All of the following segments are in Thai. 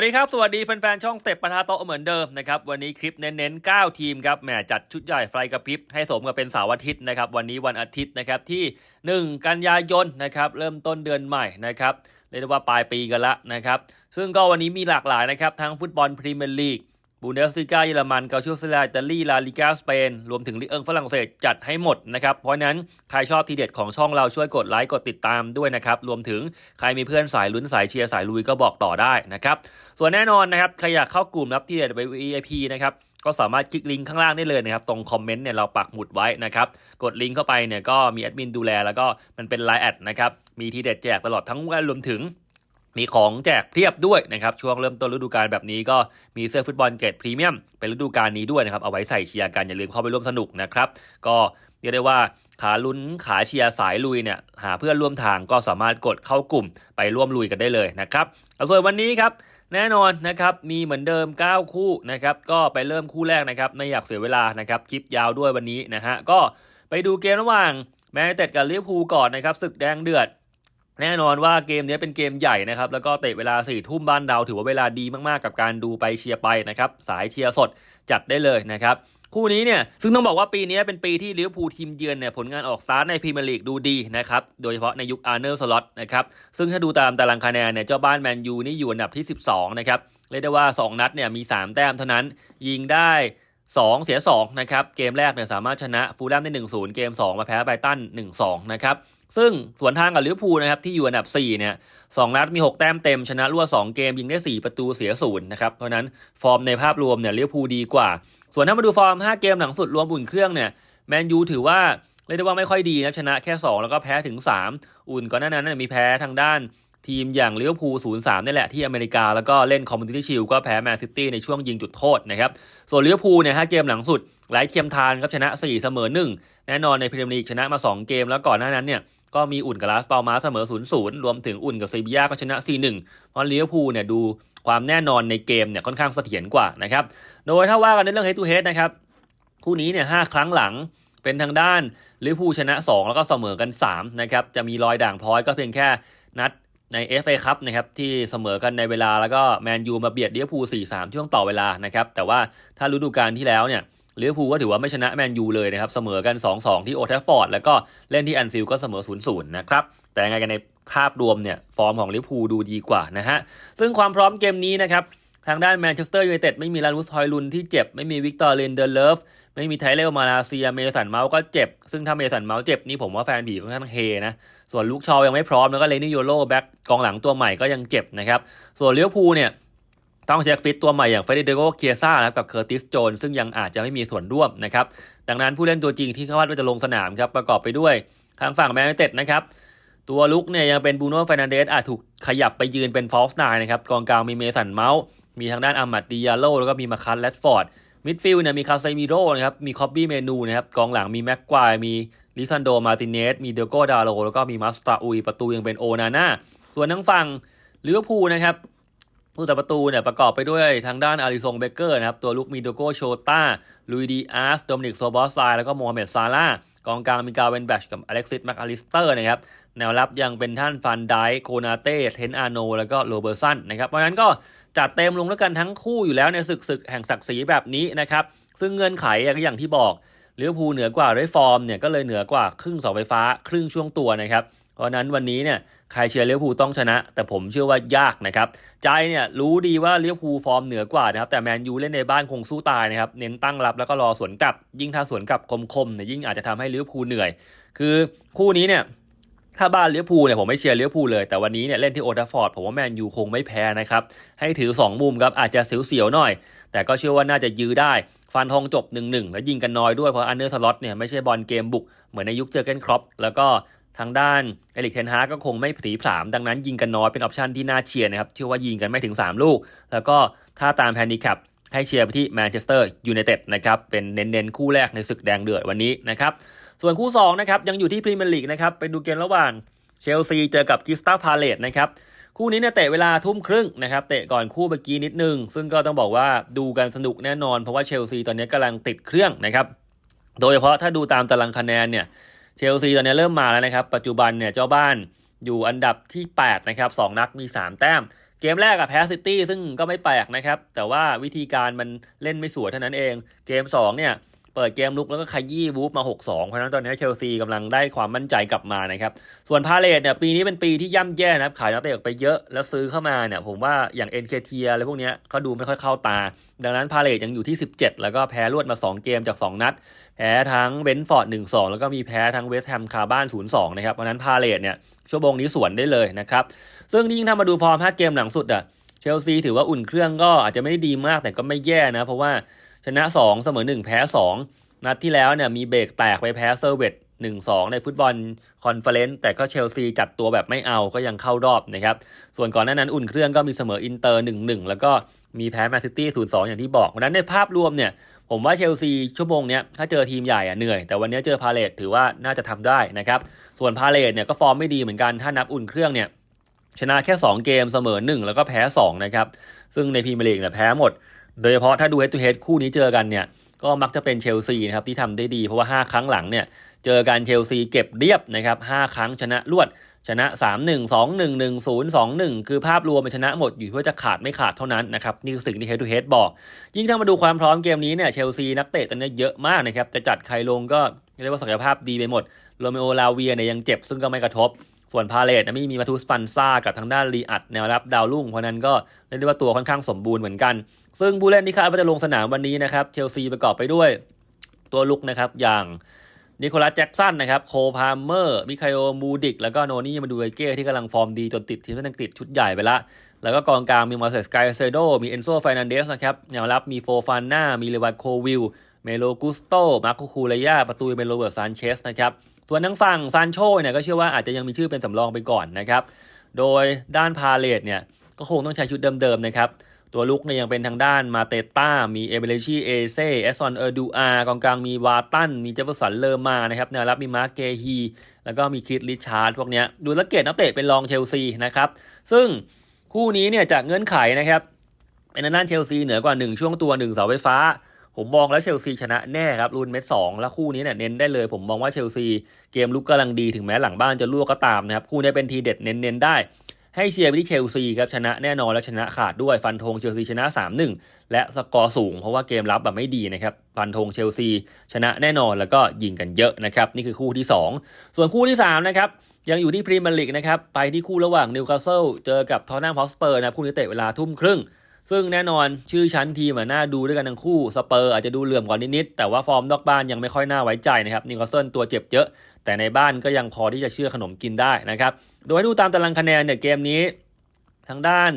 สวัสดีครับ สวัสดีแฟนๆ ช่องเต็ปปะธาโต๊ะเหมือนเดิมนะครับวันนี้คลิปเน้นๆ 9 ทีมครับแหมจัดชุดใหญ่ไฟกระพริบให้สมกับเป็นเสาร์อาทิตย์นะครับวันนี้วันอาทิตย์นะครับที่ 1 กันยายนนะครับเริ่มต้นเดือนใหม่นะครับเรียกได้ว่าปลายปีกันละนะครับซึ่งก็วันนี้มีหลากหลายนะครับทั้งฟุตบอลพรีเมียร์ลีก บูเดสลิกาเยอรมันเกาชูสลาอิตาลีลาลิกาสเปน รวมถึงลีกเอิงฝรั่งเศสจัดให้หมดนะครับ เพราะนั้น ใครชอบทีเด็ดของช่องเราช่วยกดไลค์กดติดตามด้วยนะครับ รวมถึงใครมีเพื่อนสายลุ้นสายเชียร์สายลุยก็บอกต่อได้นะครับ ส่วนแน่นอนนะครับ ใครอยากเข้ากลุ่มรับทีเด็ดไป VIP นะครับก็สามารถคลิกลิงก์ข้างล่างได้เลยนะครับ ตรงคอมเมนต์เนี่ยเราปักหมุดไว้นะครับ กดลิงก์เข้าไปเนี่ยก็มีแอดมินดูแลแล้วก็มันเป็นไลน์แอดนะครับมีทีเด็ดแจกตลอดทั้งวันรวมถึง มีของแจกเพียบด้วยนะครับ ช่วงเริ่มต้นฤดูกาลแบบนี้ก็มีเสื้อฟุตบอลเกรดพรีเมียมเป็นฤดูกาลนี้ด้วยนะครับ เอาไว้ใส่เชียร์กัน อย่าลืมเข้าไปร่วมสนุกนะครับ ก็เรียกได้ว่าขาลุ้นขาเชียร์สายลุยเนี่ยหาเพื่อนร่วมทางก็สามารถกดเข้ากลุ่มไปร่วมลุยกันได้เลยนะครับเอาส่วนวันนี้ครับแน่นอนนะครับมีเหมือนเดิม 9 คู่นะครับก็ไปเริ่มคู่แรกนะครับไม่อยากเสียเวลานะครับคลิปยาวด้วยวันนี้นะฮะก็ไปดูเกมระหว่างแมนเต็ดกับลิเวอร์พูลก่อนนะครับศึกแดงเดือด แน่นอนว่าเกมนี้เป็นเกมใหญ่นะครับ แล้วก็เตะเวลา4ี่ทุ่มบ้านเราถือว่าเวลาดีมากๆกับการดูไปเชียร์ไปนะครับ สายเชียร์สดจัดได้เลยนะครับ คู่นี้เนี่ยซึ่งต้องบอกว่าปีนี้เป็นปีที่ลิเวอร์พูลทีมเยือนเนี่ยผลงานออกสตาร์ทในพรีเมียร์ลีกดูดีนะครับ โดยเฉพาะในยุคอาร์เนอร์สล็อตนะครับ ซึ่งถ้าดูตามตารางคะแนนเนี่ยเจ้าบ้านแมนยูนี่อยู่อันดับที่ 12 นะครับเรียกได้ว่า 2 นัดเนี่ยมี 3 แต้มเท่านั้น ยิงได้ 2 เสีย2นะครับเกมแรกเนี่ยสามารถชนะฟูลแลมได้1-0 เกม 2 มาแพ้ไบรตัน1-2นะครับ ซึ่งสวนทางกับลิเวอร์พูลนะครับที่อยู่อันดับ 4 เนี่ยสนัดมี 6 แต้มเต็ม ชนะรวด2เกม ยิงได้ 4 ประตูเสียศูนย์นะครับ เพราะนั้นฟอร์มในภาพรวมเนี่ยลิเวอร์พูลดีกว่า ส่วนถ้ามาดูฟอร์ม 5 เกมหลังสุดรวมอุ่นเครื่องเนี่ยแมนยูถือว่าเรียกได้ว่าไม่ค่อยดีนะชนะแค่ 2 แล้วก็แพ้ถึง 3 อุ่นก่อนหน้านั้นมีแพ้ทางด้าน ทีมอย่างลิเวอร์พูล0-3นี่แหละที่อเมริกา แล้วก็เล่นคอมมูนิตี้ชิลก็แพ้แมนซิตี้ในช่วงยิงจุดโทษนะครับ ส่วนลิเวอร์พูลเนี่ยห้าเกมหลังสุดหลายเคียมทานครับชนะ 4 เสมอ 1 แน่นอนในพรีเมียร์ลีกชนะมา 2 เกม แล้วก่อนหน้านั้นเนี่ยก็มีอุ่นกับลาสเปาลมาเสมอ 0-0 รวมถึงอุ่นกับเซบียาก็ชนะ 4-1 เพราะลิเวอร์พูลเนี่ยดูความแน่นอนในเกมเนี่ยค่อนข้างเสถียรกว่านะครับ โดยถ้าว่ากันในเรื่อง head to head นะครับคู่นี้เนี่ยห้าครั้งหลังเป็นทางด้านลิเวอร์พูลชนะ 2 แล้วก็เสมอกัน3นะครับจะมีรอยด่างพร้อยก็เพียงแค่นัด ใน FA ครับนะครับที่เสมอกันในเวลาแล้วก็แมนยูมาเบียดลิเวอร์พูล4-3ช่วงต่อเวลานะครับแต่ว่าถ้าฤดูกาลที่แล้วเนี่ยลิเวอร์พูลก็ถือว่าไม่ชนะแมนยูเลยนะครับ เสมอกัน 2-2 ที่โอทฟฟอร์ด แล้วก็เล่นที่แอนฟิลด์ก็เสมอ 0-0 นะครับ แต่ยังไงกันในภาพรวมเนี่ย ฟอร์มของลิเวอร์พูลดูดีกว่านะฮะ ซึ่งความพร้อมเกมนี้นะครับ ทางด้านแมนเชสเตอร์ยูไนเต็ดไม่มีลานุสฮอยลุนที่เจ็บ ไม่มีวิกตอร์เลนเดอร์เลฟ ไม่มีไทเลลมาลาเซียเมสันเมาส์ก็เจ็บ ซึ่งถ้าเมสันเมาส์เจ็บนี่ผมว่าแฟนบีค่อนข้างเฮนะ ส่วนลูกชอยังไม่พร้อมแล้วก็เลนี่โยโลแบ็กกองหลังตัวใหม่ก็ยังเจ็บนะครับ ส่วนเลี้ยวภูเนี่ยต้องเช็คฟิตตัวใหม่อย่างเฟรเดโกเคียซ่านะครับกับเคอร์ติสโจนซึ่งยังอาจจะไม่มีส่วนร่วมนะครับ ดังนั้นผู้เล่นตัวจริงที่คาดว่าจะลงสนามครับประกอบไปด้วยทางฝั่งแมนยูเต็ดนะครับตัวลุกเนี่ยยังเป็นบูโน่ฟรนันเดสอาจถูกขยับไปยืนเป็นฟอลส์ไนนะครับกองกลางมีเมสันเมาส์มีทางด้านอามัดดิยาโลแล้วก็มีมาคัสแรดฟอร์ด มิดฟิลด์เนี่ยมีคาเซมิโร่นะครับ มีคอบบี้เมนูนะครับ กองหลังมีแม็กควายมีลิซันโด มาติเนส มีเดโกดาโลแล้วก็มีมาสตาอุย ประตูยังเป็นโอนาน่า ส่วนทั้งฝั่งลิเวอร์พูลนะครับ ผู้ตัดประตูเนี่ยประกอบไปด้วยทางด้านอาริซงเบเกอร์นะครับ ตัวลุกมีเดโกโชตาลุยดีอาร์ส โดมินิกโซบอสไซแล้วก็โมฮัมเหม็ดซาร่า กองกลางมีกาเวนแบชกับอเล็กซิสแมคอาริสเตอร์นะครับแนวรับยังเป็นท่านฟันไดโคนาเต้เทนอาโน แล้วก็โรเบอร์สันนะครับเพราะฉะนั้นก็จัดเต็มลงแล้วกันทั้งคู่อยู่แล้วในศึกศึกแห่งศักดิ์ศรีแบบนี้นะครับซึ่งเงื่อนไขก็อย่างที่บอกลิเวอร์พูลเหนือกว่าด้วยฟอร์มเนี่ยก็เลยเหนือกว่าครึ่งเสาไฟฟ้า ครึ่งช่วงตัวนะครับ เพราะนั้นวันนี้เนี่ยใครเชียร์ลิเวอร์พูต้องชนะ แต่ผมเชื่อว่ายากนะครับ ใจเนี่ยรู้ดีว่าลิเวอร์พูฟอร์มเหนือกว่านะครับ แต่แมนยูเล่นในบ้านคงสู้ตายนะครับ เน้นตั้งรับแล้วก็รอสวนกลับ ยิ่งถ้าสวนกลับคมๆเนี่ยยิ่งอาจจะทำให้ลิเวอร์พูเหนื่อย คือคู่นี้เนี่ยถ้าบ้านลิเวอร์พูเนี่ยผมไม่เชียร์ลิเวอร์พูเลย แต่วันนี้เนี่ยเล่นที่โอทัฟฟอร์ดผมว่าแมนยูคงไม่แพ้นะครับ ให้ถือ 2 มุมครับอาจจะเสียวๆหน่อย แต่ก็เชื่อว่าน่าจะยื้อได้ฟันทองจบ 1-1 แล้วยิงกันน้อยด้วยเพราะอันเนอร์สล็อตเนี่ยไม่ใช่บอลเกมบุก เหมือนในยุคเจอเกนครอปแล้วก็ ทางด้านเอลิกเทนฮาก็คงไม่ผีผามดังนั้นยิงกันน้อยเป็นออปชันที่น่าเชียร์นะครับเชื่อว่ายิงกันไม่ถึง 3 ลูก แล้วก็ถ้าตามแฮนดิแคปให้เชียร์ไปที่แมนเชสเตอร์ยูไนเต็ดนะครับเป็นเน้นๆ คู่แรกในศึกแดงเดือดวันนี้นะครับส่วนคู่สองนะครับยังอยู่ที่พรีเมียร์ลีกนะครับไปดูเกมระหว่างเชลซีเจอกับกิสตาพาเลตนะครับคู่นี้เนี่ยเตะเวลาทุ่มครึ่งนะครับเตะก่อนคู่เมื่อกี้นิดนึง ซึ่งก็ต้องบอกว่าดูกันสนุกแน่นอน เพราะว่าเชลซีตอนนี้กำลังติดเครื่องนะครับโดยเฉพาะถ้าดูตามตารางคะแนนเนี่ย เชลซีตอนนี้เริ่มมาแล้วนะครับ ปัจจุบันเนี่ยเจ้าบ้านอยู่อันดับที่ 8 นะครับ 2 นัดมี 3 แต้ม เกมแรกอะแพ้ซิตี้ซึ่งก็ไม่แปลกนะครับ แต่ว่าวิธีการมันเล่นไม่สวยเท่านั้นเอง เกม 2 เนี่ย เปิดเกมลุกแล้วก็ขยี้วูฟมา 6-2 เพราะนั้นตอนนี้เชลซีกำลังได้ความมั่นใจกลับมานะครับ ส่วนพาเลตเนี่ยปีนี้เป็นปีที่ย่ำแย่นะครับ ขายนักเตะออกไปเยอะแล้วซื้อเข้ามาเนี่ยผมว่าอย่างเอ็นเคเทียอะไรพวกนี้ยก็ดูไม่ค่อยเข้าตา ดังนั้นพาเลตยังอยู่ที่ 17 แล้วก็แพ้รวดมา 2 เกมจาก 2 นัด แพ้ทั้งเบนฟอร์ด 1-2 แล้วก็มีแพ้ทั้งเวสต์แฮมคาบ้าน 0-2 นะครับ เพราะนั้นพาเลตเนี่ยชั่วโมงนี้สวนได้เลยนะครับ ซึ่งยิ่งถ้ามาดูฟอร์ม5เกมหลังสุดอะเชลซีถือว่าอุ่นเครื่องก็อาจจะไม่ได้ดีมากแต่ก็ไม่แย่นะเพราะว่า นะ 2 เสมอ 1 แพ้ 2 นัดที่แล้วเนี่ยมีเบรกแตกไปแพ้เซอร์เวต1-2ในฟุตบอลคอนเฟอเรนซ์แต่ก็เชลซีจัดตัวแบบไม่เอาก็ยังเข้ารอบนะครับ ส่วนก่อนหน้านั้นอุ่นเครื่องก็มีเสมออินเตอร์1-1แล้วก็มีแพ้แมนซิตี้0-2อย่างที่บอกเพราะฉะนั้นในภาพรวมเนี่ย ผมว่าเชลซีชั่วโมงเนี้ยถ้าเจอทีมใหญ่อะเหนื่อย แต่วันนี้เจอพาเลตถือว่าน่าจะทำได้นะครับ ส่วนพาเลตเนี่ยก็ฟอร์มไม่ดีเหมือนกันถ้านับอุ่นเครื่องเนี่ยชนะแค่ 2 เกมเสมอ 1 แล้วก็แพ้2นะครับซึ่งในพรีเมียร์ลีกเนี่ยแพ้หมด โดยเฉพาะถ้าดู head to head คู่นี้เจอกันเนี่ย ก็มักจะเป็นเชลซีนะครับที่ทำได้ดี เพราะว่า 5 ครั้งหลังเนี่ย เจอกันเชลซีเก็บเรียบนะครับ5ครั้งชนะรวดชนะ 3 1 2 1 1 0 2 1 คือภาพรวมเป็นชนะหมดอยู่ที่ว่าจะขาดไม่ขาดเท่านั้นนะครับ นี่คือสิ่งที่ head to head บอก ยิ่งถ้ามาดูความพร้อมเกมนี้เนี่ยเชลซีนักเตะตอนนี้เยอะมากนะครับจะจัดใครลงก็เรียกว่าศักยภาพดีไปหมดโรเมโอลาเวียเนี่ยยังเจ็บซึ่งก็ไม่กระทบ ส่วนพาเลตนะไม่มีมาทูสฟันซ่ากับทางด้านรีอัดแนวรับดาวรุ่งเพราะนั้นก็เรียกได้ว่าตัวค่อนข้างสมบูรณ์เหมือนกัน ซึ่งผู้เล่นที่คาดว่าจะลงสนามวันนี้นะครับเชลซีประกอบไปด้วยตัวลุกนะครับอย่างนิโคลัสแจ็กสันนะครับโคพาเมอร์ มิคาโอมูดิก แล้วก็โนนี่มาดูเอเก้ที่กำลังฟอร์มดีจนติดทีมชาติอังกฤษชุดใหญ่ไปละ แล้วก็กองกลางมีมาเซสไกเซโด มีเอนโซไฟนันเดสนะครับแนวรับมีโฟฟานนามีเลวานโควิล เมโลกุสโต มาร์โคคูเลียประตูเป็นโรเบิร์ตซานเชสนะครับ ส่วนทางฝั่งซานโชเนี่ยก็เชื่อว่าอาจจะยังมีชื่อเป็นสำรองไปก่อนนะครับ โดยด้านพาเลตเนี่ยก็คงต้องใช้ชุดเดิมๆนะครับ ตัวลุกเนี่ยยังเป็นทางด้านมาเตต้า มีเอเบเลชีเอเซเอซอนเออร์ดูอากองกลางมีวาตัน มีเจฟเฟอร์สันเลอร์มานะครับแนวรับมีมาร์เกฮี แล้วก็มีคิดริชาร์ดพวกเนี้ยดูแลเกตนักเตะเป็นรองเชลซีนะครับ ซึ่งคู่นี้เนี่ยจากเงื่อนไขนะครับเป็นทางด้านเชลซีเหนือกว่า 1 ช่วงตัว 1 เสาไฟฟ้า ผมมองแล้วเชลซีชนะแน่ครับรูนเม็ดสองแล้วคู่นี้เนี่ยเน้นได้เลย ผมมองว่าเชลซีเกมลุกกำลังดีถึงแม้หลังบ้านจะรั่วก็ตามนะครับคู่นี้เป็นทีเด็ดเน้นๆได้ ให้เชียร์ไปที่เชลซีครับชนะแน่นอนและชนะขาดด้วยฟันธงเชลซีชนะ 3-1 และสกอร์สูง เพราะว่าเกมรับแบบไม่ดีนะครับฟันธงเชลซีชนะแน่นอนแล้วก็ยิงกันเยอะนะครับนี่คือคู่ที่ 2 ส่วนคู่ที่3นะครับยังอยู่ที่พรีเมียร์ลีกนะครับไปที่คู่ระหว่างนิวคาสเซิลเจอกับทอตแนมฮอสเปอร์นะคู่นี้เตะเวลาทุ่มครึ่ง ซึ่งแน่นอนชื่อชั้นทีมอะน่าดูด้วยกันทั้งคู่สเปอร์อาจจะดูเหลื่อมกว่านิดๆแต่ว่าฟอร์มนอกบ้านยังไม่ค่อยน่าไว้ใจนะครับนิวคาสเซิลตัวเจ็บเยอะ แต่ในบ้านก็ยังพอที่จะเชื่อขนมกินได้นะครับโดยดูตามตารางคะแนนเนี่ยเกมนี้ทางด้าน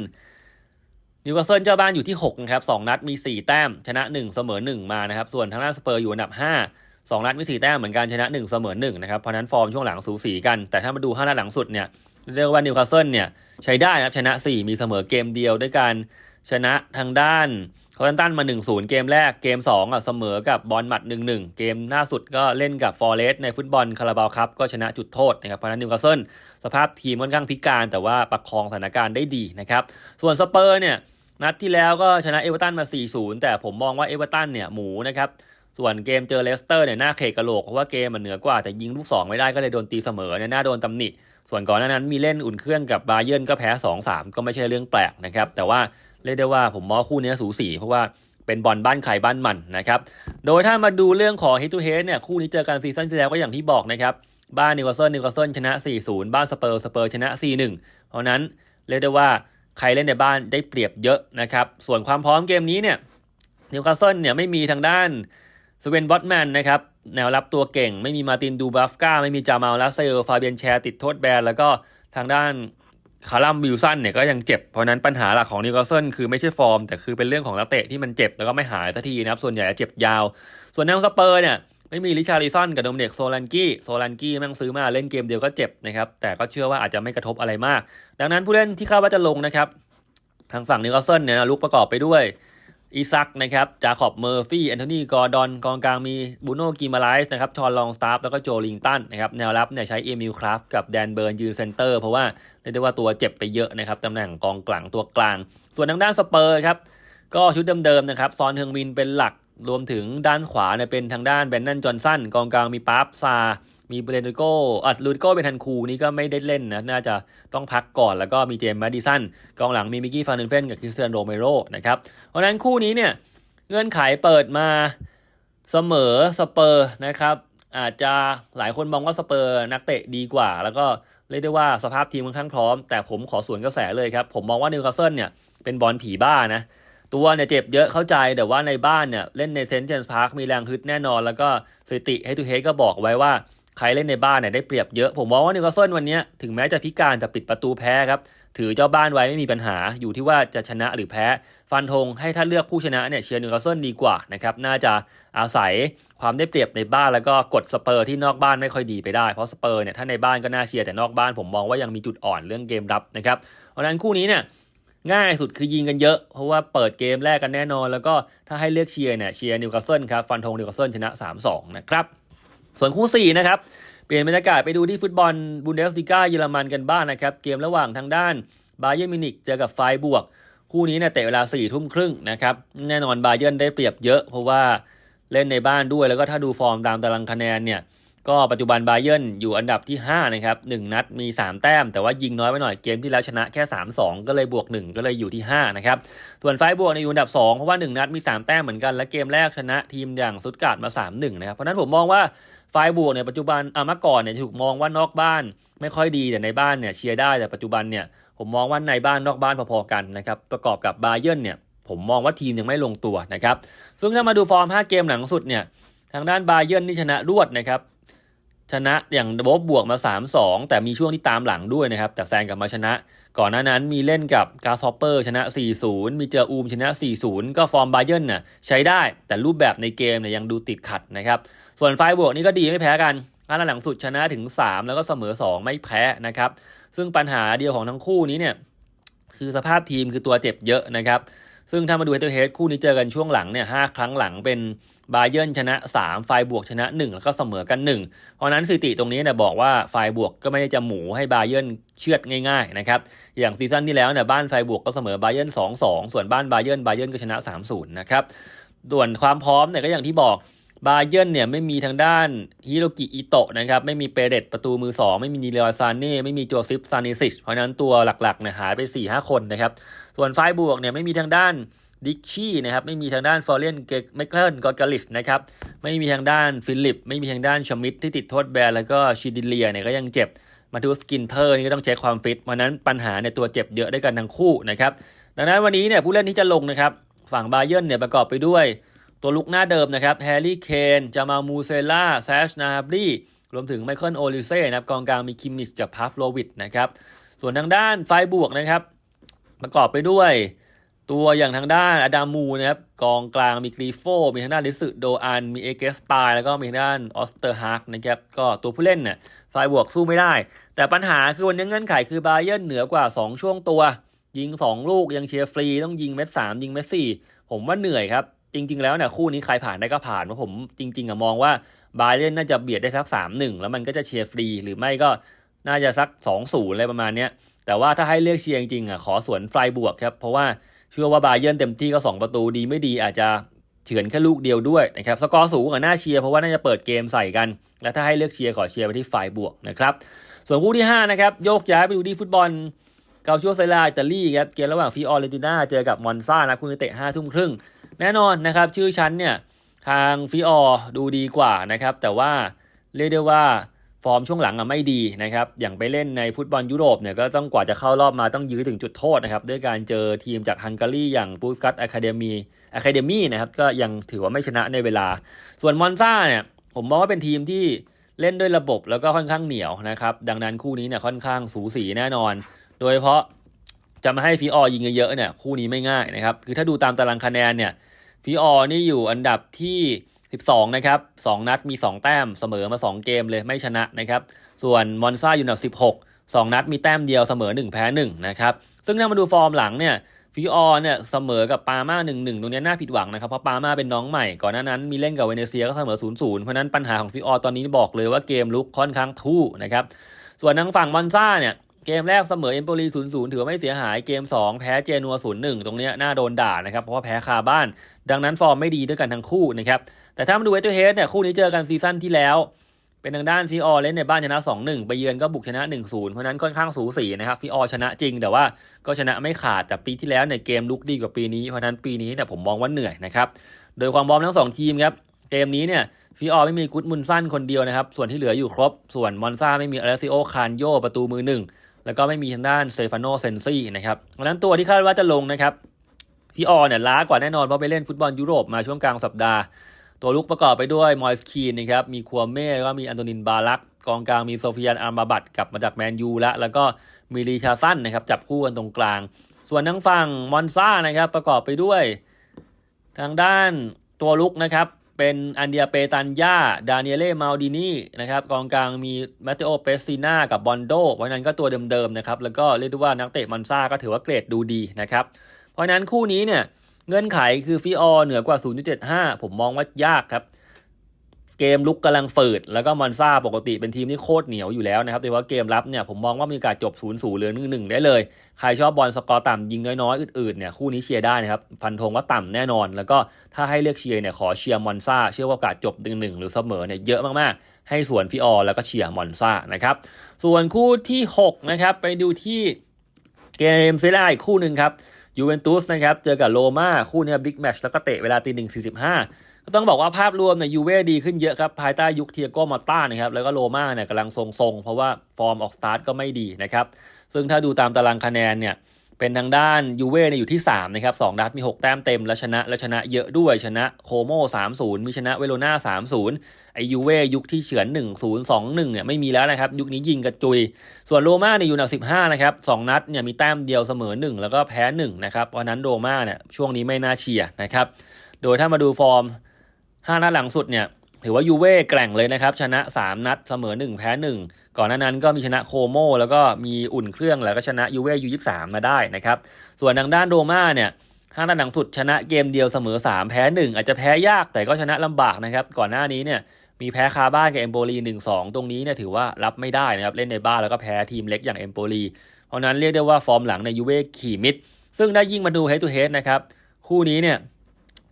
นิวคาสเซิลเจ้าบ้านอยู่ที่6นะครับ2นัดมี 4 แต้ม ชนะ 1 เสมอ 1 มานะครับ ส่วนทางด้านสเปอร์อยู่อันดับ 5 2 นัดมี 4 แต้มเหมือนกันชนะ 1 เสมอ 1 นะครับ เพราะนั้นฟอร์มช่วงหลังสูสีกัน แต่ถ้ามาดู 5 นัดหลังสุดเนี่ย เรียกว่านิวคาสเซิลเนี่ย ใช้ได้นะครับ ชนะ 4 มีเสมอเกมเดียวด้วยการ ชนะทางด้านคอร์ตันมา 1-0 เกมแรกเกม 2อะเสมอกับบอลหมัด 1-1 เกมล่าสุดก็เล่นกับฟอร์เรสในฟุตบอลคาราบาวครับก็ชนะจุดโทษนะครับเพราะนั้นนิวคาสเซิลสภาพทีมค่อนข้างพิการแต่ว่าประคองสถานการณ์ได้ดีนะครับส่วนสเปอร์เนี่ยนัดที่แล้วก็ชนะเอเวอร์ตันมา 4-0 แต่ผมมองว่าเอเวอร์ตันเนี่ยหมูนะครับส่วนเกมเจอเลสเตอร์เนี่ยหน้าเคกกระโหลกเพราะว่าเกมมันเหนือกว่าแต่ยิงลูก 2 ไม่ได้ก็เลยโดนตีเสมอเนี่ยน่าโดนตำหนิส่วนก่อนหน้านั้นมีเล่นอุ่นเครื่องกับบาเยิร์นก็แพ้ 2-3 ก็ไม่ใช่เรื่องแปลกนะครับแต่ว่า เรียกได้ว่าผมมองคู่นี้สูสี เพราะว่าเป็นบอลบ้านใครบ้านมันนะครับ โดยถ้ามาดูเรื่องของ head to head เนี่ยคู่นี้เจอกันซีซั่นที่แล้วก็อย่างที่บอกนะครับบ้านนิวคาสเซิลนิวคาสเซิลชนะ 4-0 บ้านสเปอร์สเปอร์ชนะ 4-1 เพราะนั้นเรียกได้ว่าใครเล่นในบ้านได้เปรียบเยอะนะครับ ส่วนความพร้อมเกมนี้เนี่ยนิวคาสเซิลเนี่ยไม่มีทางด้านสเวนบอตแมนนะครับแนวรับตัวเก่ง ไม่มีมาตินดูบัฟกาไม่มีจามาลลาเซลฟาเบียนแชร์ติดโทษแบนแล้วก็ทางด้าน คาร์ลัมวิลสันเนี่ยก็ยังเจ็บ เพราะนั้นปัญหาหลักของนิวคาสเซิลคือไม่ใช่ฟอร์ม แต่คือเป็นเรื่องของนักเตะที่มันเจ็บแล้วก็ไม่หายสักทีนะครับ ส่วนใหญ่จะเจ็บยาว ส่วนแนวสเปอร์เนี่ยไม่มีลิชาริสันกับโดมเนกโซลันกี้โซลันกี้แม่งซื้อมาเล่นเกมเดียวก็เจ็บนะครับ แต่ก็เชื่อว่าอาจจะไม่กระทบอะไรมาก ดังนั้นผู้เล่นที่คาดว่าจะลงนะครับ ทางฝั่งนิวคาสเซิลเนี่ยนะลุกประกอบไปด้วย อีซักนะครับจาคอบเมอร์ฟี่แอนโทนีกอร์ดอนกองกลางมีบูโน่กิมาไลส์นะครับชอนลองสตาฟแล้วก็โจลิงตันนะครับแนวรับเนี่ยใช้เอมิลคราฟกับแดนเบิร์นยืนเซนเตอร์เพราะว่าเรียกได้ว่าตัวเจ็บไปเยอะนะครับตำแหน่งกองกลางตัวกลาง ส่วนทางด้านสเปอร์ครับก็ชุดเดิมๆนะครับซอนเฮงมินเป็นหลักรวมถึงด้านขวาเนี่ยเป็นทางด้านแบนนันจอห์นสันกองกลางมีปาร์ฟซา มีเบรนโกอะลูดโกเป็นทันคูนี่ก็ไม่ได้เล่นนะ น่าจะต้องพักก่อนแล้วก็มีเจมส์แมดดิสันกองหลังมีมิกกี้ฟานเดนเฟนกับคริสเตียนโรเมโรนะครับ เพราะฉะนั้นคู่นี้เนี่ยเงื่อนไขเปิดมาเสมอสเปอร์นะครับ อาจจะหลายคนมองว่าสเปอร์นักเตะดีกว่า แล้วก็เรียกได้ว่าสภาพทีมค่อนข้างพร้อม แต่ผมขอสวนกระแสเลยครับ ผมมองว่านิวคาสเซิลเนี่ยเป็นบอลผีบ้านะตัวเนี่ยเจ็บเยอะเข้าใจแต่ว่าในบ้านเนี่ยเล่นในเซนต์เจมส์พาร์คมีแรงฮึดแน่นอน แล้วก็สถิติเฮดทูเฮดก็บอกไว้ว่า ครเล่นในบ้านเนี่ยได้เปรียบเยอะ ผมมองว่านิวคาสเซิลวันนี้ถึงแม้จะพิการแต่ปิดประตูแพ้ครับ ถือเจ้าบ้านไว้ไม่มีปัญหาอยู่ที่ว่าจะชนะหรือแพ้ ฟันธงให้ถ้าเลือกผู้ชนะเนี่ยเชียร์นิวคาสเซิลดีกว่านะครับน่าจะอาศัยความได้เปรียบในบ้านแล้วก็กดสเปอร์ที่นอกบ้านไม่ค่อยดีไปได้เพราะสเปอร์เนี่ยถ้าในบ้านก็น่าเชียร์แต่นอกบ้านผมมองว่ายังมีจุดอ่อนเรื่องเกมรับนะครับเพราะฉะนั้นคู่นี้เนี่ยง่ายสุดคือยิงกันเยอะ เพราะว่าเปิดเกมแรกกันแน่นอน แล้วก็ถ้าให้เลือกเชียร์เนี่ยเชียร์นิวคาสเซิลครับฟันธงนิวคาสเซิลชนะ 3-2 นะครับ ส่วนคู่4นะครับเปลี่ยนบรรยากาศไปดูที่ฟุตบอลบุนเดสลิก้าเยอรมันกันบ้างนนะครับ เกมระหว่างทางด้านบาเย r n มินิกเจอกับไฟบวก คู่นี้เนี่ยเตะเวลา4ี่ทุ่มครึ่งนะครับ แน่นอนบาเย r n ได้เปรียบเยอะ เพราะว่าเล่นในบ้านด้วยแล้วก็ถ้าดูฟอร์มตามตารางคะแนนเนี่ยก็ปัจจุบันบาเย r n อยู่อันดับที่ 5 นะครับ 1 นัดมี 3 แต้ม แต่ว่ายิงน้อยไปหน่อยเกมที่แล้วชนะแค่ 3-2 ก็เลยบวก 1 ก็เลยอยู่ที่ 5 นะครับ ส่วนไฟบวกในอยู่อันดับ 2 เพราะว่า 1 นัดมี 3 แต้มเหมือนกัน และเกมแรกชนะทีมอย่างซุดการ์ดมา 3-1 นะครับ เพราะนั้นผมมองว่า ไฟบวกเนี่ยปัจจุบันอะเมื่อก่อนเนี่ยถูกมองว่านอกบ้านไม่ค่อยดีแต่ในบ้านเนี่ยเชียร์ได้แต่ปัจจุบันเนี่ยผมมองว่าในบ้านนอกบ้านพอๆกันนะครับประกอบกับบาเย r n เนี่ยผมมองว่าทีมยังไม่ลงตัวนะครับซึ่งถ้ามาดูฟอร์ม 5 เกมหลังสุดเนี่ยทางด้านบาเย r n นี่ชนะรวดนะครับชนะอย่างโบบวกมา 3-2 แต่มีช่วงที่ตามหลังด้วยนะครับจากแซงกลับมาชนะ ก่อนหน้านั้นมีเล่นกับกาซอปเปอร์ชนะ 4-0 มีเจออูมชนะ 4-0 ก็ฟอร์มบาเย r n น่ะใช้ได้แต่รูปแบบในเกมเนี่ยยังดูติดขัดนะครับ ส่วนไฟบวกนี่ก็ดีไม่แพ้กันอันหลังสุดชนะถึง 3 แล้วก็เสมอ 2 ไม่แพ้นะครับ ซึ่งปัญหาเดียวของทั้งคู่นี้เนี่ยคือสภาพทีมคือตัวเจ็บเยอะนะครับ ซึ่งถ้ามาดูเฮดเฮดคู่นี้เจอกันช่วงหลังเนี่ยหครั้งหลังเป็นบาเย r n ชนะ 3 ไฟบวกชนะ 1 แล้วก็เสมอกัน 1 เพราะนั้นสถิติตรงนี้เนี่ยบอกว่าไฟบวกก็ไม่ได้จะหมูให้บาเย r n เชือดง่ายๆนะครับ อย่างซีซั่นที่แล้วเนี่ยบ้านไฟบวกก็เสมอบาเย r n 2-2 ส่วนบ้านบาเย r n บาเย r n ก็ชนะ 3-0 นะครับ ส่วนความพร้อมเนี่ยก็อย่างที่บอก บาเย r n เนี่ยไม่มีทางด้านฮิโรกิอิโตะนะครับไม่มีเปเรตประตูมือ 2 ไม่มีนิเลอซานเน่ไม่มีโจซิฟซานิซิชเพราะนั้นตัวหลักๆเนี่ยหายไป 4-5 คนนะครับส่วนไฟบวกเนี่ยไม่มีทางด้านดิกชี่นะครับไม่มีทางด้านฟอร์เรนเกไมเคิลกอร์กาลิสนะครับไม่มีทางด้านฟิลิป ไม่มีทางด้านชมิดที่ติดโทษแบนแล้วก็ชิดิเลียเนี่ยก็ยังเจ็บมาทูสกินเทอร์นี่ก็ต้องเช็ความฟิตเพราะนั้นปัญหาในตัวเจ็บเยอะด้วยกันทั้งคู่นะครับดังนั้นวันนี้เนี่ยผู้เล่นที่จะลงนะครับฝั่งบาเย r n เนี่ยประกอบไปด้วย ตัวลุกหน้าเดิมนะครับแฮร์รี่เคนจามามูเซล่าแซชนาบรีรวมถึงไมเคิลโอลิเซ่นะครับกองกลางมีคิมมิชกับพาฟโลวิดนะครับส่วนทางด้านไฟบวกนะครับ ประกอบไปด้วยตัวอย่างทางด้านอดามูนะครับกองกลางมีกรีโฟมีทางด้านลิสึโดอัน มีเอเกสตายแล้วก็มีทางด้านออสเตอร์ฮาร์กนะครับก็ตัวผู้เล่นเนี่ยไฟบวกสู้ไม่ได้ แต่ปัญหาคือวันนี้เงื่อนไขคือบาเย r n เหนือกว่า 2 ช่วงตัว ยิง 2 ลูกยังเชียร์ฟรี ต้องยิงเม็ดสามยิงเม็ดสี่ผมว่าเหนื่อยครับ จริง ๆ แล้วเนี่ยคู่นี้ใครผ่านได้ก็ผ่านเพราะผมจริง ๆอะมองว่าบาเย r n น่าจะเบียดได้สัก3-1แล้วมันก็จะเชียร์ฟรีหรือไม่ก็น่าจะสัก2-0อะไรประมาณเนี้ยแต่ว่าถ้าให้เลือกเชียร์จริงๆอะขอสวนไฟบวกครับ เพราะว่าเชื่อว่าบาเย r n เต็มที่ก็ 2 ประตูดีไม่ดีอาจจะเฉือนแค่ลูกเดียวด้วยนะครับสกอร์สูงกว่าน่าเชียร์เพราะว่าน่าจะเปิดเกมใส่กัน และถ้าให้เลือกเชียร์ขอเชียร์ไปที่ไฟบวกนะครับส่วนคู่ที่ 5 นะครับ โยกย้ายไปดูที่ฟุตบอลเกาชัวไซลาอิตาลีครับเกมระหว่างฟิออเรติน่าเจอกับมอนซานะคุณเตะ5ทุ่มครึ่ง แน่นอนนะครับชื่อชั้นเนี่ยทางฟิออดูดีกว่านะครับแต่ว่าเรียกได้ว่าฟอร์มช่วงหลังอะไม่ดีนะครับ อย่างไปเล่นในฟุตบอลยุโรปเนี่ยก็ต้องกว่าจะเข้ารอบมาต้องยื้อถึงจุดโทษนะครับด้วยการเจอทีมจากฮังการีอย่างปูสกัตอะคาเดมีอะคาเดมีนะครับก็ยังถือว่าไม่ชนะในเวลา ส่วนมอนซาเนี่ยผมมองว่าเป็นทีมที่เล่นด้วยระบบแล้วก็ค่อนข้างเหนียวนะครับ ดังนั้นคู่นี้เนี่ยค่อนข้างสูสีแน่นอน โดยเฉพาะ จะมาให้ฟีออยิงเยอะๆเนี่ยคู่นี้ไม่ง่ายนะครับ คือถ้าดูตามตารางคะแนนเนี่ยฟีออนี่อยู่อันดับที่ 12 นะครับ 2 นัดมี 2 แต้มเสมอมา 2 เกมเลยไม่ชนะนะครับ ส่วนมอนซาอยู่อันดับ 16 2 นัดมีแต้มเดียวเสมอ 1 แพ้ 1 นะครับ ซึ่งถ้ามาดูฟอร์มหลังเนี่ยฟิออเนี่ยเสมอกับปาม่า1-1ตรงนี้น่าผิดหวังนะครับ เพราะปาม่าเป็นน้องใหม่ก่อนหน้านั้นมีเล่นกับเวเนเซียก็เสมอ0-0เพราะนั้นปัญหาของฟิออตอนนี้บอกเลยว่าเกมลุกค่อนข้างทู่นะครับ ส่วนทางฝั่งมอนซาเนี่ย เกมแรกเสมอเอมโปลี0-0ถือว่าไม่เสียหายเกม 2 แพ้เจนัว0-1ตรงนี้น่าโดนด่านะครับ เพราะว่าแพ้คาบ้าน ดังนั้นฟอร์มไม่ดีด้วยกันทั้งคู่นะครับ แต่ถ้ามาดูเวทเฮดเนี่ยคู่นี้เจอกันซีซั่นที่แล้ว เป็นทางด้านฟิออเล่นในบ้านชนะ 2-1 ไปเยือนก็บุกชนะ 1-0 เพราะนั้นค่อนข้างสูสีนะครับฟิออชนะจริง แต่ว่าก็ชนะไม่ขาดแต่ปีที่แล้วเนี่ยเกมลุกดีกว่าปีนี้เพราะนั้นปีนี้เนี่ยผมมองว่าเหนื่อยนะครับโดยความพร้อมทั้งสองทีมครับเกมนี้เนี่ยฟิออไม่มีกุดมุนสั้นคนเดียวนะครับส่วนที่เหลืออยู่ครบ ส่วนมอนซาไม่มีอเลซิโอคานโยประตูมือหนึ่ง แล้วก็ไม่มีทางด้านเซฟานโนเซนซี่นะครับเพราะนั้นตัวที่คาดว่าจะลงนะครับฟิออเนี่ยล้ากว่าแน่นอนเพราะไปเล่นฟุตบอลยุโรปมาช่วงกลางสัปดาห์ ตัวลุกประกอบไปด้วยมอยส์คีนนะครับมีคัวเม่แล้วก็มีอันโตนินบาลักกองกลางมีโซฟียนอาร์มาบัตกลับมาจากแมนยูแล้วแล้วก็มีรีชาซันนะครับจับคู่กันตรงกลาง ส่วนทั้งฝั่งมอนซ่านะครับประกอบไปด้วย ทางด้านตัวลุกนะครับ เป็นอันเดียเปตันยาดานิเอเล่มาลดินีนะครับกองกลางมีมาเตโอเปสซิน่ากับบอนโดวันนั้นก็ตัวเดิมๆนะครับแล้วก็เรียกได้ว่านักเตะมอนซ่าก็ถือว่าเกรดดูดีนะครับเพราะนั้นคู่นี้เนี่ยเงื่อนไขคือฟิออเหนือกว่า 0.75 ผมมองว่ายากครับ เกมลุกกำลังฝืด แล้วก็มอนซาปกติเป็นทีมที่โคตรเหนียวอยู่แล้วนะครับโดยเฉพาะเกมรับเนี่ยผมมองว่ามีโอกาสจบ0 0หรือ1 1ได้เลย ใครชอบบอลสกอร์ต่ำยิงน้อยๆอื่นๆเนี่ยคู่นี้เชียร์ได้นะครับฟันธงว่าต่ำแน่นอน แล้วก็ถ้าให้เลือกเชียร์เนี่ยขอเชียร์มอนซาเชื่อว่าโอกาสจบ1 1หนึ่งหรือเสมอเนี่ยเยอะมากๆ ให้ส่วนฟิออแล้วก็เชียร์มอนซานะครับส่วนคู่ที่6นะครับไปดูที่เกมเซรียอีกคู่หนึ่งครับยูเวนตุสนะครับเจอกับโรม่าคู่นี้บิ๊กแมชแล้วก็เตะเวลาตีหนึ่งสี่สิบห้า ก็ต้องบอกว่าภาพรวมเนี่ยยูเว่ดีขึ้นเยอะครับภายใต้ยุคเทียโกมาต้านะครับแล้วก็โรม่าเนี่ยกำลังทรงๆ เพราะว่าฟอร์มออกสตาร์ทก็ไม่ดีนะครับซึ่งถ้าดูตามตารางคะแนนเนี่ยเป็นทางด้านยูเว่เนี่ยอยู่ที่3นะครับ2นัดมี 6 แต้มเต็มแล้วชนะแล้วชนะเยอะด้วยชนะโคโม3-0 มีชนะเวโรนา3-0 ไอยูเว่ยุคที่เฉือน 1-0 2-1เนี่ยไม่มีแล้วนะครับยุคนี้ยิงกระจุย ส่วนโรม่าเนี่ยอยู่อันดับ15นะครับ2นัดเนี่ยมีแต้มเดียวเสมอ 1 แล้วก็แพ้1นะครับเพราะนั้นโรม่าเนี่ยช่วงนี้ไม่น่าเชียร์นะครับโดยถ้ามาดูฟอร์ม 5นัดหลังสุดเนี่ยถือว่ายูเว่แกร่งเลยนะครับ ชนะ 3 นัดเสมอ 1 แพ้ 1 ก่อนหน้านั้นก็มีชนะโคโมแล้วก็มีอุ่นเครื่องแล้วก็ชนะยูเว่ยูยี่สามมาได้นะครับ ส่วนทางด้านโรม่าเนี่ยห้านัดหลังสุดชนะเกมเดียวเสมอ 3 แพ้ 1 อาจจะแพ้ยากแต่ก็ชนะลำบากนะครับ ก่อนหน้านี้เนี่ยมีแพ้คาบ้านกับเอมโปลีหนึ่งสองตรงนี้เนี่ยถือว่ารับไม่ได้นะครับ เล่นในบ้านแล้วก็แพ้ทีมเล็กอย่างเอมโปลีเพราะนั้นเรียกได้ว่าฟอร์มหลังในยูเว่ขี่มิดซึ่งได้ยิ่งมาดูเฮด d ูเฮดนะครับคู่นี้เนี่ย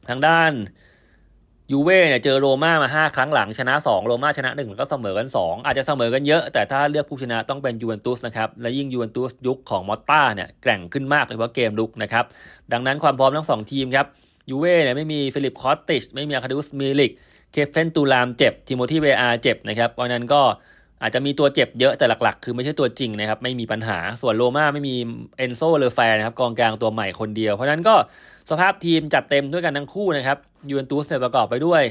ทางด้าน ยูเว่เนี่ยเจอโรม่ามา 5 ครั้งหลังชนะ 2 โรม่าชนะ1แล้วก็เสมอกัน 2 อาจจะเสมอกันเยอะ แต่ถ้าเลือกผู้ชนะต้องเป็นยูเวนตุสนะครับและยิ่งยูเวนตุสยุคของมอตต้าเนี่ยแกร่งขึ้นมากเลยเพราะเกมลุกนะครับดังนั้นความพร้อมทั้ง 2 ทีมครับยูเว่เนี่ยไม่มีฟิลิปคอตติชไม่มีอาคาดุสมิลิกเคฟเฟนตูลามเจ็บทิโมธีเวอาเจ็บนะครับเพราะนั้นก็อาจจะมีตัวเจ็บเยอะแต่หลักๆ คือไม่ใช่ตัวจริงนะครับไม่มีปัญหาส่วนโรม่าไม่มีเอนโซเลอแฟนะครับกองกลางตัวใหม่คนเดียว เพราะนั้นก็ สภาพทีมจัดเต็มด้วยกันทั้งคู่นะครับยูเวนตุสเนี่ยประกอบไปด้วย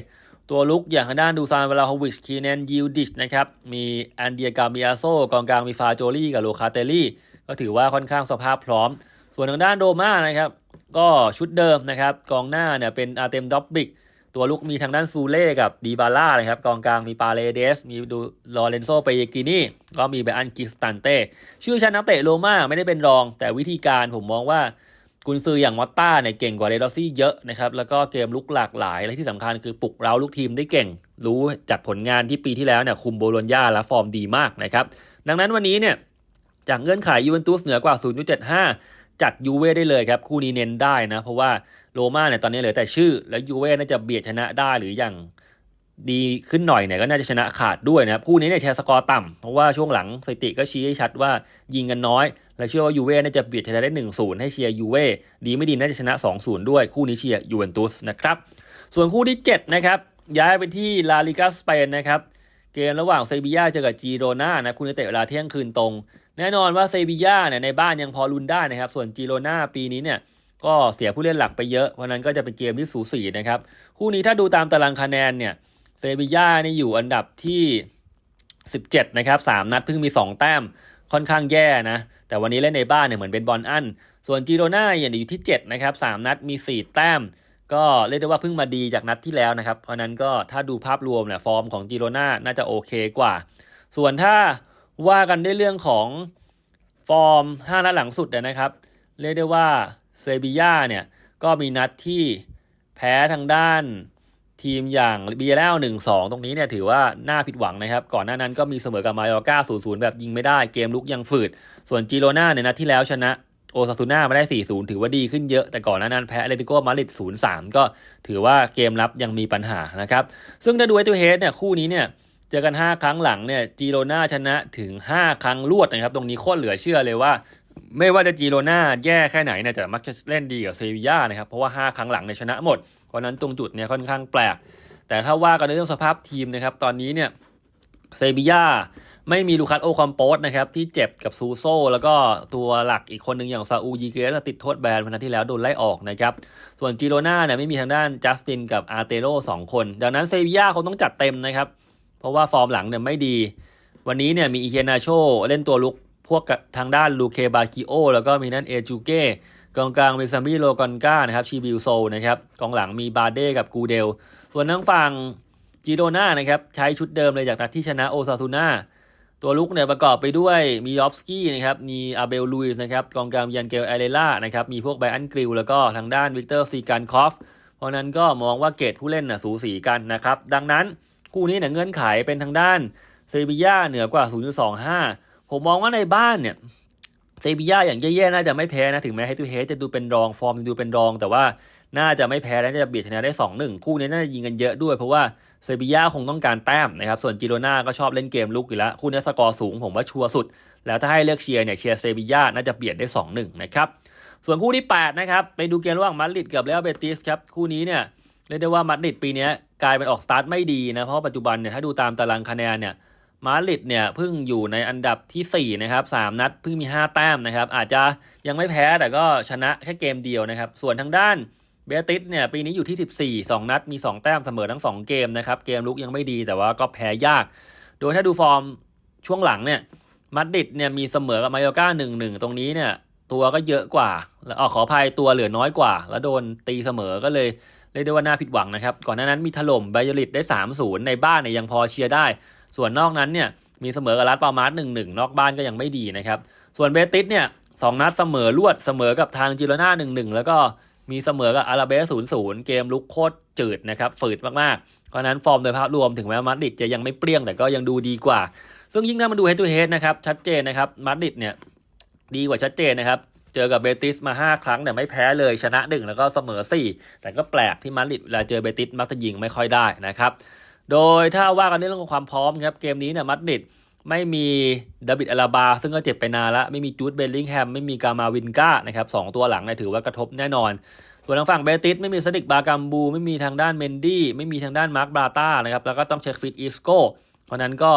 ตัวลุกอย่างทางด้านดูซานเวลาโฮวิชคีเนนยิลดิชนะครับ มีแอนเดียกาเมียโซกองกลางมีฟาโจลี่กับโลคาเตลี่ ก็ถือว่าค่อนข้างสภาพพร้อม ส่วนทางด้านโรม่านะครับ ก็ชุดเดิมนะครับ กองหน้าเนี่ยเป็นอาร์เตมด็อบบิก ตัวลุกมีทางด้านซูเล่กับดีบาร่านะครับ กองกลางมีปาเลเดส มีดูลอเรนโซเปเยกินี่ ก็มีเบอันกิสตันเต้ ชื่อชั้นนักเตะโรม่าไม่ได้เป็นรอง แต่วิธีการผมมองว่า กุนซืออย่างมอตต้าเนี่ยเก่งกว่าเรดอซี่เยอะนะครับแล้วก็เกมลุกหลากหลายและที่สำคัญคือปลุกเร้าลูกทีมได้เก่ง รู้จากผลงานที่ปีที่แล้วเนี่ยคุมโบโลญญาและฟอร์มดีมากนะครับดังนั้นวันนี้เนี่ยจากเงื่อนไขยูเวนตุสเหนือกว่า 0.75 จัดยูเว่ได้เลยครับ คู่นี้เน้นได้นะ เพราะว่าโรม่าเนี่ยตอนนี้เหลือแต่ชื่อ แล้วยูเว่น่าจะเบียดชนะได้หรืออย่าง ดีขึ้นหน่อยเนี่ยก็น่าจะชนะขาดด้วยนะครับคู่นี้เนี่ยแชร์สกอร์ต่ำเพราะว่าช่วงหลังสถิติก็ชี้ให้ชัดว่ายิงกันน้อย และเชื่อว่ายูเว่น่าจะเบียดชนะได้ 1-0 ให้เชียร์ยูเว่ดีไม่ดีน่าจะชนะ 2-0 ด้วยคู่นี้เชียร์ยูเวนตุสนะครับส่วนคู่ที่ 7 นะครับย้ายไปที่ลาลิกาสเปนนะครับเกมระหว่างเซบียาเจอกับจีโรนานะคุณจะเตะเวลาเที่ยงคืนตรง แน่นอนว่าเซบียาเนี่ยในบ้านยังพอลุ้นได้นะครับส่วนจีโรนาปีนี้เนี่ยก็เสียผู้เล่นหลักไปเยอะเพราะนั้นก็จะเป็นเกมที่สูสีนะครับคู่นี้ถ้าดูตามตารางคะแนนเนี่ย เซบีย่านี่อยู่อันดับที่ 17 นะครับ 3 นัดเพิ่งมี 2 แต้มค่อนข้างแย่นะ แต่วันนี้เล่นในบ้านเนี่ยเหมือนเป็นบอลอันส่วนจีโรนาอย่างอยู่ที่ 7 นะครับ 3 นัดมี 4 แต้ม ก็เรียกได้ว่าเพิ่งมาดีจากนัดที่แล้วนะครับ เพราะนั้นก็ถ้าดูภาพรวมเนี่ยฟอร์มของจีโรนาน่าจะโอเคกว่า ส่วนถ้าว่ากันได้เรื่องของฟอร์ม 5 นัดหลังสุดนะครับ เรียกได้ว่าเซบีย่าเนี่ยก็มีนัดที่แพ้ทางด้าน ทีมอย่างเบียร์แล้วหนึ่งสองตรงนี้เนี่ยถือว่าน่าผิดหวังนะครับ ก่อนหน้านั้นก็มีเสมอกับมายอก้าศูนย์ศูนย์แบบยิงไม่ได้เกมลุกยังฝืด ส่วนจิโรนาในนัดที่แล้วชนะโอซาซูน่ามาได้ 4-0 ถือว่าดีขึ้นเยอะ แต่ก่อนหน้านั้นแพ้เลติโกมาริด0-3 ก็ถือว่าเกมรับยังมีปัญหานะครับ ซึ่งถ้าดูไอตัวเฮดเนี่ยคู่นี้เนี่ยเจอกัน 5 ครั้งหลังเนี่ยจีโรนาชนะถึง 5 ครั้งรวดนะครับ ตรงนี้โคตรเหลือเชื่อเลยว่า ไม่ว่าจะจีโรนาแย่แค่ไหนเนี่ยแต่มักจะเล่นดีกับเซบีย่านะครับ เพราะว่า 5 ครั้งหลังเนี่ยชนะหมด เพราะนั้นตรงจุดเนี่ยค่อนข้างแปลก แต่ถ้าว่ากันในเรื่องสภาพทีมนะครับ ตอนนี้เนี่ยเซบีย่าไม่มีลูคัสโอคอมโปสนะครับ ที่เจ็บกับซูโซ แล้วก็ตัวหลักอีกคนหนึ่งอย่างซาอูยีเกสติดโทษแบนพนันที่แล้วโดนไล่ออกนะครับ ส่วนจิโรนาเนี่ยไม่มีทางด้านจัสตินกับอาร์เตโรสองคน ดังนั้นเซบีย่าคงต้องจัดเต็มนะครับ เพราะว่าฟอร์มหลังเนี่ยไม่ดี วันนี้เนี่ยมีอีเคนาโชเล่นตัวลุก พวกทางด้านลูเคบาคิโอแล้วก็มีนั่นเอจูเก้กองกลางมีซามิโลกอนกานะครับชีบิลโซนะครับกองหลังมีบาเด้กับกูเดล ส่วนทางฝั่งจิโรนานะครับใช้ชุดเดิมเลยจากนัดที่ชนะโอซาซูนาตัวลุกเนี่ยประกอบไปด้วยมียอฟสกี้นะครับมีอาเบลลุยส์นะครับกองกลางยันเกลไอเลล่านะครับมีพวกไบอันกริลแล้วก็ทางด้านวิกเตอร์ซีการคอฟเพราะนั้นก็มองว่าเกรดผู้เล่นน่ะสูสีกันนะครับ ดังนั้นคู่นี้เนี่ยเงื่อนไขเป็นทางด้านเซบีย่าเหนือกว่า 0.25 ผมมองว่าในบ้านเนี่ยเซบีย่าอย่างแย่ๆน่าจะไม่แพ้นะถึงแม้ให้ตูเฮจะดูเป็นรองฟอร์มดูเป็นรอง แต่ว่าน่าจะไม่แพ้และจะเบียดชนะได้ 2-1 คู่นี้น่าจะยิงกันเยอะด้วยเพราะว่าเซบีย่าคงต้องการแต้มนะครับส่วนจิโรนาก็ชอบเล่นเกมลุกอยู่แล้ว คู่นี้สกอร์สูงผมว่าชัวร์สุด แล้วถ้าให้เลือกเชียร์เนี่ยเชียร์เซบีย่าน่าจะเบียดได้ 2-1 นะครับส่วนคู่ที่ 8 นะครับ ไปดูเกมระหว่างมาดริดกับเรอัลเบติสครับคู่นี้เนี่ยเรียกได้ว่ามาดริดปีนี้กลายเป็นออกสตาร์ทไม่ดีนะเพราะปัจจุบันเนี่ยถ้าดูตามตารางคะแนนเนี่ย มาดริดเนี่ยเพิ่งอยู่ในอันดับทีสี่4นะครับ3นัดเพิ่งมี 5 แต้มนะครับ อาจจะยังไม่แพ้แต่ก็ชนะแค่เกมเดียวนะครับ ส่วนทางด้านเบติสเนี่ยปีนี้อยู่ที่ 14 2 นัดมี 2 แต้มเสมอทั้ง 2 เกมนะครับ เกมลุกยังไม่ดีแต่ว่าก็แพ้ยาก โดยถ้าดูฟอร์มช่วงหลังเนี่ยมาดริดเนี่ยมีเสมอกับมายอร์ก้า1-1 ตรงนี้เนี่ยตัวก็เยอะกว่าแล้วอ๋อขออภัยตัวเหลือน้อยกว่า แล้วโดนตีเสมอก็เลยเรียกได้ว่าน่าผิดหวังนะครับก่อนหน้านั้นมีถล่มไบเยลิตได้ 3-0 ในบ้านเนี่ยยังพอเชียร์ได้ ส่วนนอกนั้นเนี่ยมีเสมอกับรัสปามาร์หนึ่งหนึ่งนอกบ้านก็ยังไม่ดีนะครับ ส่วนเบติสเนี่ยสองนัดเสมอรวดเสมอกับทางจิโรนาหนึ่งหนึ่งแล้วก็มีเสมอกับอาราเบสศูนย์ศูนย์เกมลุกโคตรจืดนะครับฝืดมากๆ เพราะฉะนั้นฟอร์มโดยภาพรวมถึงแม้มาดริดจะยังไม่เปรี้ยงแต่ก็ยังดูดีกว่า ซึ่งยิ่งถ้ามาดูเฮด o ูเฮดนะครับชัดเจนนะครับมาดริดเนี่ยดีกว่าชัดเจนนะครับเจอกับเบติสมา 5 ครั้งแต่ไม่แพ้เลยชนะ 1 แล้วก็เสมอ 4 แต่ก็แปลกที่มาดริดเวลาเจอเบติสมักจะยิงไม่ค่อยได้นะครับ โดยถ้าว่ากันในเรื่องของความพร้อมครับเกมนี้เนี่ยมาดริดไม่มีดาบิดอาราบา ซึ่งก็เจ็บไปนานล้วไม่มีจูดเบลลิงแฮมไม่มีกามาวินก้านะครับสองตัวหลังเนี่ยถือว่ากระทบแน่นอน ส่วนทางฝั่งเบติสไม่มีสติกบากัมบู ไม่มีทางด้านเมนดี้ไม่มีทางด้านมาร์คบราต้านะครับแล้วก็ต้องเช็คฟิตอีสโก้เพราะนั้นก็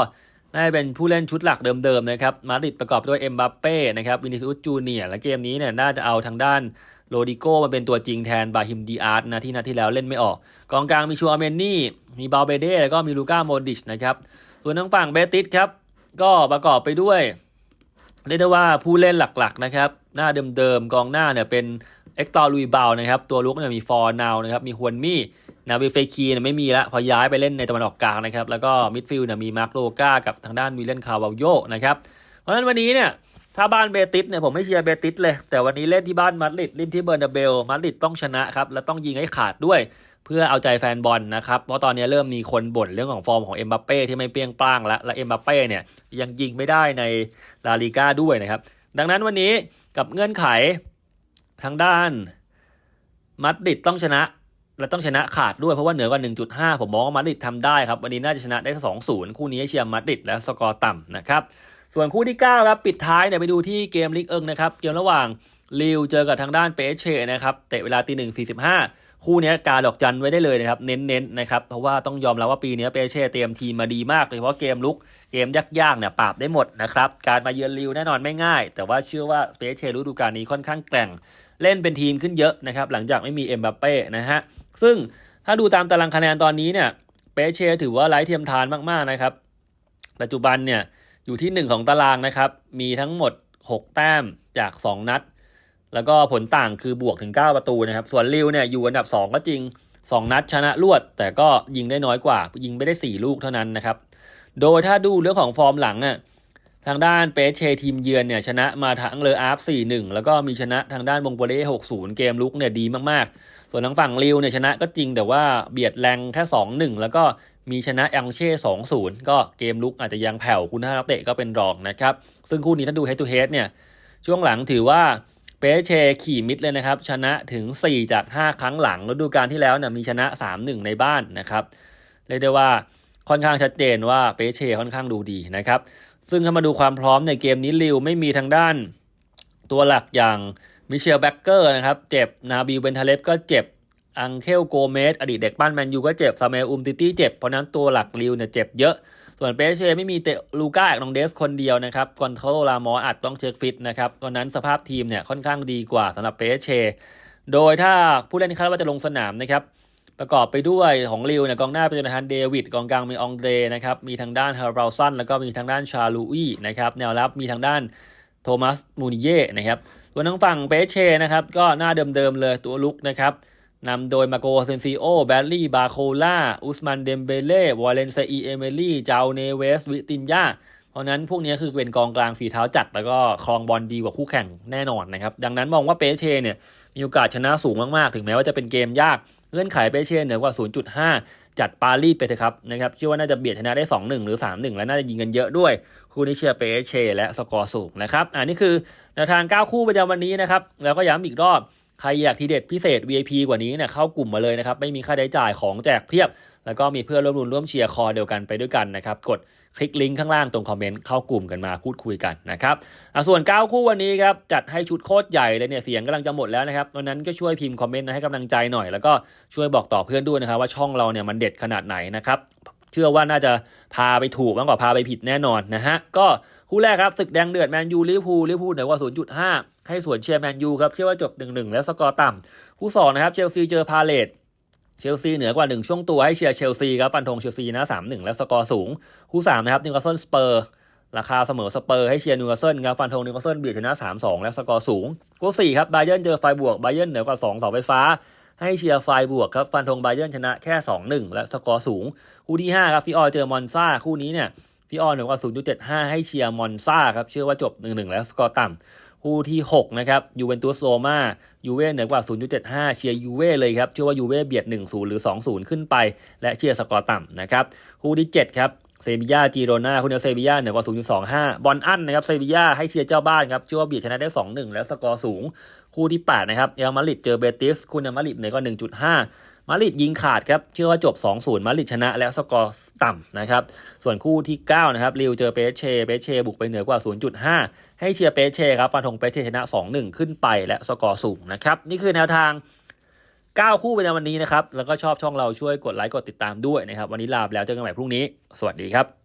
น่าจะเป็นผู้เล่นชุดหลักเดิมๆนะครับมาดริดประกอบด้วยเอ็มบัปเป้นะครับวินิซิอุสจูเนียและเกมนี้เนี่ยน่าจะเอาทางด้าน โรดิโก้มาเป็นตัวจริงแทนบาฮิมดีอาร์ตนะที่นัดที่แล้วเล่นไม่ออก กองกลางมีชัวเมนนี่ มีบาเบเด้แล้วก็มีลูก้าโมดิชนะครับ ส่วนทางฝั่งเบติสครับ ก็ประกอบไปด้วยเรียกได้ว่าผู้เล่นหลักๆนะครับ หน้าเดิมๆ กองหน้าเนี่ยเป็นเอ็กตอร์ลุยบาวนะครับ ตัวลุกเนี่ยมีฟอร์นาวนะครับ มีฮวนมี่นาวิเฟคีเนี่ยไม่มีละพอย้ายไปเล่นในตะวันออกกลางนะครับ แล้วก็มิดฟิลด์เนี่ยมีมาร์คโลกากับทางด้านวิลเลนคาร์วาลโยนะครับ เพราะฉะนั้นวันนี้เนี่ย ถ้าบ้านเบติสเนี่ยผมไม่เชียร์เบติสเลย แต่วันนี้เล่นที่บ้านมาดริดเล่นที่เบอร์นาเบลมาดริดต้องชนะครับ และต้องยิงให้ขาดด้วย เพื่อเอาใจแฟนบอลนะครับ เพราะตอนนี้เริ่มมีคนบ่นเรื่องของฟอร์มของเอ็มบัปเป้ที่ไม่เปี้ยงปร้างแล้วและเอ็มบัปเป้เนี่ยยังยิงไม่ได้ในลาลิก้าด้วยนะครับ ดังนั้นวันนี้กับเงื่อนไขทางด้านมาดริดต้องชนะและต้องชนะขาดด้วยเพราะว่าเหนือกว่า 1.5 ผมมองว่ามาดริดทำได้ครับ วันนี้น่าจะชนะได้ 2-0 คู่นี้เชียร์มาดริดและสกอร์ต่ำนะครับ ส่วนคู่ที่ 9 ครับ ปิดท้ายเนี่ยไปดูที่เกมลิกเอิงนะครับเกมระหว่างลิวเจอกับทางด้านเปเชนะครับเตะเวลาตีหนึ่งสี่สิบห้าคู่นี้การดอกจันไว้ได้เลยนะครับ เน้นๆนนะครับเพราะว่าต้องยอมรับว่าปีนี้เปเช่เตรียมทีมมาดีมากเลยเพราะเกมลุกเกมยากๆเนี่ยปราบได้หมดนะครับการมาเยือนลิวแน่นอนไม่ง่าย แต่ว่าเชื่อว่าเปเช่ฤดูกาลนี้ค่อนข้างแกร่ง เล่นเป็นทีมขึ้นเยอะนะครับหลังจากไม่มีเอ็มบัปเป้นะฮะซึ่งถ้าดูตามตารางคะแนนตอนนี้เนี่ยเปเช่ถือว่าไร้เทียมทานมากๆนะครับปัจจุบันเนี่ย อยู่ที่ 1 ของตารางนะครับ มีทั้งหมด 6 แต้มจาก 2 นัด แล้วก็ผลต่างคือบวกถึง 9 ประตูนะครับ ส่วนลิวเนี่ยอยู่อันดับ 2 ก็จริง 2 นัดชนะรวด แต่ก็ยิงได้น้อยกว่า ยิงไม่ได้ 4 ลูกเท่านั้นนะครับ โดยถ้าดูเรื่องของฟอร์มหลังอะทางด้านเปเชทีมเยือนเนี่ยชนะมาทั้งเลออาร์ฟ4-1 แล้วก็มีชนะทางด้านบงโปเล่6-0 เกมลุกเนี่ยดีมากๆ ส่วนทางฝั่งลิวเนี่ยชนะก็จริงแต่ว่าเบียดแรงแค่ 2-1 แล้วก็ มีชนะยังเช่2-0ก็เกมลุกอาจจะยังแผ่วคุณท่านักเตะก็เป็นรองนะครับ ซึ่งคู่นี้ถ้าดู head to head เนี่ย ช่วงหลังถือว่าเปเชขี่มิดเลยนะครับ ชนะถึง 4 จาก 5 ครั้งหลังฤดูกาลที่แล้วเนี่ยมีชนะ 3-1 ในบ้านนะครับเรียกได้ว่าค่อนข้างชัดเจนว่าเปเช่ค่อนข้างดูดีนะครับ ซึ่งถ้ามาดูความพร้อมในเกมนี้ลิวไม่มีทางด้าน ตัวหลักอย่างมิเชลแบ็กเกอร์นะครับ เจ็บนาบิลเบนทาเลฟก็เจ็บ อังเคลโกเมสอดีตเด็กบ้านแมนยูก็เจ็บซาเมลอุมติตี้เจ็บ เพราะนั้นตัวหลักลิวเนี่ยเจ็บเยอะส่วนเปเช่ไม่มีเตลูก้าแอกนองเดสคนเดียวนะครับกอนโทโลลามออาจต้องเช็คฟิตนะครับตอนนั้นสภาพทีมเนี่ยค่อนข้างดีกว่าสำหรับเปเช่โดยถ้าผู้เล่นคาดว่าจะลงสนามนะครับประกอบไปด้วยของลิวเนี่ยกองหน้าเป็นจนาธานเดวิดกองกลางมีองเดรนะครับมีทางด้านเฮอร์บราซันแล้วก็มีทางด้านชาลูอีนะครับแนวรับมีทางด้านโทมัสมูนิเย่นะครับส่วนทางฝั่งเปเช่นะครับก็หน้าเดิมๆเลยตัวลุกนะครับ นำโดยมาโกเซนซิโอ แบลลี่ บาโคล่า อุสมัน เดมเบเล่วาเลนเซีเอเมลี่ เจาเนเวส วิตินยาเพราะนั้นพวกนี้คือเป็นกองกลางฝีเท้าจัด แล้วก็ครองบอลดีกว่าคู่แข่งแน่นอนนะครับ ดังนั้นมองว่าเปเช่เนี่ยมีโอกาสชนะสูงมาก ๆ ถึงแม้ว่าจะเป็นเกมยาก เงื่อนไขเปเช่เหนือกว่า 0.5 จัดปารีสไปเถอะครับนะครับเชื่อว่าน่าจะเบียดชนะได้ 2-1 หรือ 3-1 และน่าจะยิงกันเยอะด้วย คู่นี้เชียร์เปเช่และสกอร์สูงนะครับอ่านี่คือแนวทาง 9 คู่ประจำวันนี้นะครับแล้วก็ย้ำอีกรอบ ใครอยากทีเด็ดพิเศษ VIP กว่านี้เนี่ยเข้ากลุ่มมาเลยนะครับ ไม่มีค่าใช้จ่ายของแจกเพียบ แล้วก็มีเพื่อนร่วมรุนร่วมเชียร์คอเดียวกันไปด้วยกันนะครับ กดคลิกลิงก์ข้างล่างตรงคอมเมนต์เข้ากลุ่มกันมาพูดคุยกันนะครับอะส่วน 9 คู่วันนี้ครับ จัดให้ชุดโคตรใหญ่เลยเนี่ยเสียงกำลังจะหมดแล้วนะครับวันนั้นก็ช่วยพิมพ์คอมเมนต์ให้กำลังใจหน่อย แล้วก็ช่วยบอกต่อเพื่อนด้วยนะครับว่าช่องเราเนี่ยมันเด็ดขนาดไหนนะครับเชื่อว่าน่าจะพาไปถูกมากกว่าพาไปผิดแน่นอนนะฮะก็ คู่แรกครับศึกแดงเดือดแมนยูลิเวอร์พูลลิเวอร์พูลเหนือกว่า 0.5 ให้ส่วนเชียร์แมนยูครับเชื่อว่าจบ 1-1 และสกอร์ต่ำคู่2นะครับเชลซีเจอพาเลตเชลซีเหนือกว่า 1 ช่วงตัวให้เชียร์เชลซีครับฟันธงเชลซีนะ 3-1 และสกอร์สูง คู่3นะครับนิวคาสเซิลสเปอร์ราคาเสมอสเปอร์ให้เชียร์นิวคาสเซิลครับฟันธงนิวคาสเซิลเบียดชนะ 3-2 และสกอร์สูงคู่4ครับไบเยนเจอไฟบวกไบเยนเหนือกว่า2เสาไฟฟ้าให้เชียร์ไฟบวกครับฟันธงไบเยนชนะแค่ 2-1 และสกอร์สูง คู่ที่5ครับฟิออเจอมอนซาคู่นี้เนี่ย ฟิออเหนือกว่า 0.75 ให้เชียร์มอนซาครับ เชื่อว่าจบ 1-1 แล้วสกอร์ต่ำคู่ที่ 6 นะครับยูเวนตุสโรมายูเว่เหนือกว่า 0.75 เชียร์ยูเว่เลยครับ เชื่อว่ายูเว่เบียด 1-0 หรือ 2-0 ขึ้นไป และเชียร์สกอร์ต่ำนะครับคู่ที่ 7 ครับเซบียาจีโรนาคู่นี้เซบียาเหนือกว่า 0.25 บอลอันนะครับเซบียาให้เชียร์เจ้าบ้านครับเชื่อว่าเบียดชนะได้ 2-1 และสกอร์สูง คู่ที่ 8 นะครับเอลมาริดเจอเบติสคู่นี้มาริดเหนือกว่า1.5 มาริดยิงขาดครับเชื่อว่าจบ 2-0 มาริดชนะแล้วสกอร์ต่ำนะครับ ส่วนคู่ที่ 9 นะครับริวเจอเปเช่เปเช่บุกไปเหนือกว่า 0.5 ให้เชียร์เปเช่ครับฟันธงเปเชชนะ 2-1 ขึ้นไปและสกอร์สูงนะครับ นี่คือแนวทาง 9 คู่ประจำวันนี้นะครับ แล้วก็ชอบช่องเราช่วยกดไลค์กดติดตามด้วยนะครับ วันนี้ลาไปแล้วเจอกันใหม่พรุ่งนี้ สวัสดีครับ